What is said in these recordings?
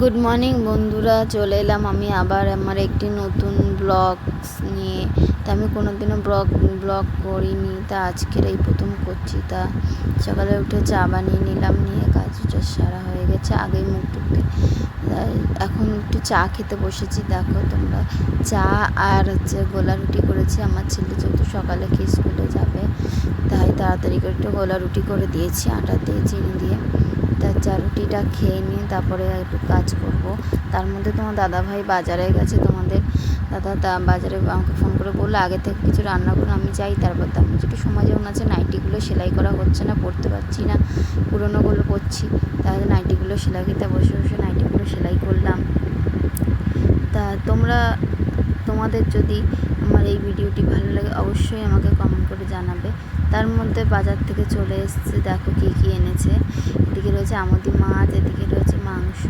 Good morning বন্ধুরা। চলে এলাম আমি আবার আমার একটি নতুন ব্লগ নিয়ে। তা আমি কোনো দিনও ব্লগ ব্লগ করিনি। তা আজকের এই প্রথম করছি। তা সকালে উঠে চা বানিয়ে নিলাম নিয়ে কাজটা সারা হয়ে গেছে, আগেই মুখ টুক দিয়ে তাই এখন একটু চা খেতে বসেছি। দেখো তোমরা, চা আর হচ্ছে গোলা রুটি করেছি। আমার ছেলে যেহেতু সকালে কি স্কুলে যাবে, তাই তাড়াতাড়ি করে একটু গোলা রুটি করে দিয়েছি, আটা দিয়ে, চিনি দিয়ে। তা চা রুটিটা খেয়ে নিয়ে তারপরে একটু কাজ করব। তার মধ্যে তোমার দাদা ভাই বাজারে গেছে, তোমাদের দাদা তা বাজারে আমাকে ফোন করে বলল, আগে থেকে কিছু রান্না করে আমি যাই তারপর তার মধ্যে একটু সময় যেমন আছে, নাইটিগুলো সেলাই করা হচ্ছে না, পড়তে পারছি না, পুরোনোগুলো পরছি তাহলে নাইটিগুলো সেলাই করতে বসে বসে নাইটিগুলো সেলাই করলাম। তা তোমরা, তোমাদের যদি আমার এই ভিডিওটি ভালো লাগে, অবশ্যই আমাকে কমেন্ট করে জানাবে। তার মধ্যে বাজার থেকে চলে এসছে, দেখো কী কী এনেছে। এদিকে রয়েছে আমদি মাছ, এদিকে রয়েছে মাংস।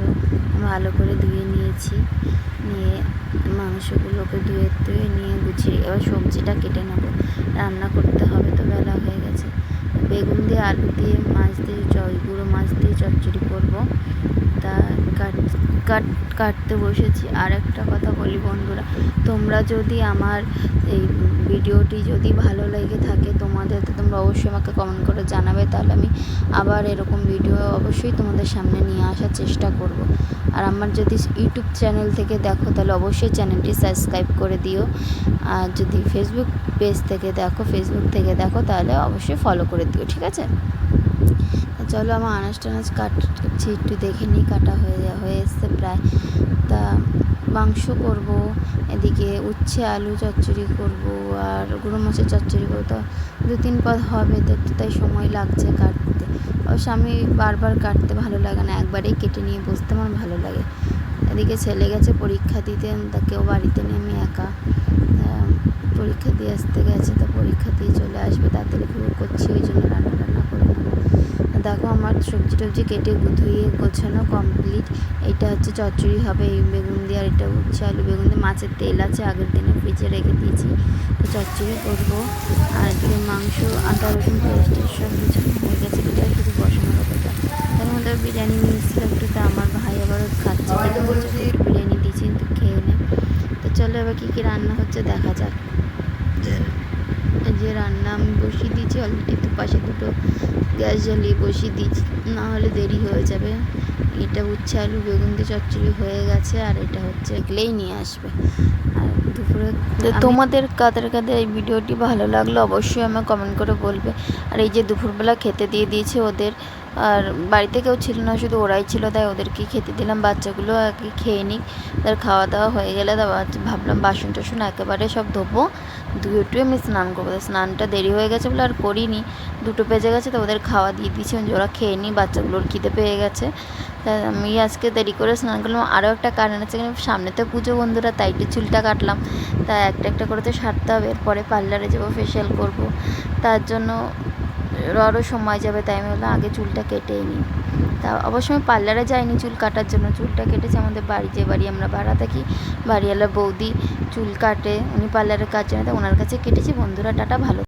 ভালো করে ধুয়ে নিয়েছি, নিয়ে মাংসগুলোকে ধুয়ে ধুয়ে নিয়ে গুছিয়ে, এবার সবজিটা কেটে নেব। রান্না করতে হবে তো বেলা হয়ে গেছে। বেগুন দিয়ে আলু দিয়ে মাছ দিয়ে চই গুঁড়ো মাছ দিয়ে চচ্চড়ি করব। কাট, কাটতে বসেছি। আর একটা কথা বলি বন্ধুরা, তোমরা যদি আমার এই ভিডিওটি যদি ভালো লেগে থাকে, তোমাদের তো তোমরা অবশ্যই আমাকে কমেন্ট করে জানাবে। তাহলে আমি আবার এরকম ভিডিও অবশ্যই তোমাদের সামনে নিয়ে আসার চেষ্টা করব। আর আমার যদি ইউটিউব চ্যানেল থেকে দেখো, তাহলে অবশ্যই চ্যানেলটি সাবস্ক্রাইব করে দিও। আর যদি ফেসবুক পেজ থেকে দেখো ফেসবুক থেকে দেখো, তাহলে অবশ্যই ফলো করে দিও, ঠিক আছে? চলো আমার আনাজ টানাজ কাটছি, একটু দেখে নিই কাটা হয়ে হয়ে এসছে প্রায়। তা মাংস করব, এদিকে উচ্ছে, আলু চচ্চড়ি করব, আর গুঁড়ো মাছের চচ্চড়ি করব। তো দু তিন পদ হবে, তো তাই সময় লাগছে কাটতে। অবশ্য আমি বারবার কাটতে ভালো লাগে না, একবারেই কেটে নিয়ে বসতে আমার ভালো লাগে। এদিকে ছেলে গেছে পরীক্ষা দিতে, তা কেউ বাড়িতে নেই, আমি একা। পরীক্ষা দিয়ে আসতে গেছে, তো পরীক্ষা দিয়ে চলে আসবে, তাড়াতাড়ি করছি ওই জন্য রান্না টান্না করে নেব দেখো আমার সবজি টবজি কেটে ধুয়ে গোছানো কমপ্লিট এটা হচ্ছে চচ্চড়ি হবে, এই বেগুন দিয়ে, আর এটা হচ্ছে আলু। বেগুন দিয়ে মাছের তেল আছে, আগের দিনে ফ্রিজে রেখে দিয়েছি। তো চচ্চড়ি করব। আর এদিকে মাংস, আদা, রসুন, পেস্ট, সব কিছু হয়ে গেছে। এটা শুধু বসানোর কথা তার মধ্যে বিরিয়ানি নিয়েছিল একটু, তো আমার ভাই আবার খাচ্ছে। বিরিয়ানি দিয়েছি, কিন্তু খেয়ে নে। তো চলো এবার কী কী রান্না হচ্ছে দেখা যাক। যে রান্না আমি বসিয়ে দিয়েছি অলরেডি তো পাশে দুটো গ্যাস জ্বালিয়ে বসিয়ে দিয়েছি না হলে দেরি হয়ে যাবে। এটা উচ্ছে আলু বেগুন দিয়ে চচ্চড়ি হয়ে গেছে আর এটা হচ্ছে এগলেই নিয়ে আসবে। আর দুপুরে তোমাদের কাদের কাদের এই ভিডিওটি ভালো লাগল অবশ্যই আমাকে কমেন্ট করে বলবে। আর এই যে দুপুরবেলা খেতে দিয়ে দিয়েছে ওদের আর বাড়িতে কেউ ছিল না শুধু ওরাই ছিল তাই ওদেরকে খেতে দিলাম বাচ্চাগুলো আগে খেয়ে নিক। তার খাওয়া দাওয়া হয়ে গেলে ভাবলাম বাসন টাসন একেবারে সব ধোবো। ধুয়ে টুয়ে আমি স্নান করব। স্নানটা দেরি হয়ে গেছে বলে আর করিনি। দুটো পেজে গেছে তো ওদের খাওয়া দিয়ে দিয়েছি। ওরা খেয়ে নিই বাচ্চাগুলোর খিদে পেয়ে গেছে। তা আমি আজকে দেরি করে স্নান করলাম। আরও একটা কারণ আছে সামনে তো পুজো বন্ধুরা, তাই একটু চুলটা কাটলাম। তা একটা একটা করে তো সারতে হবে। এরপরে পার্লারে যাব ফেশিয়াল করব। তার জন্য আরও সময় যাবে, তাই আমি বললাম, আগে চুলটা কেটেই নিই। তা অবশ্য আমি পার্লারে যাইনি চুল কাটার জন্য। চুলটা কেটেছে আমাদের বাড়ি, যে বাড়ি আমরা ভাড়া থাকি, বাড়িওয়ালা বৌদি চুল কাটে, উনি পার্লারের কাজ জানে ওনার কাছে কেটেছি। বন্ধুরা, টাটা, ভালো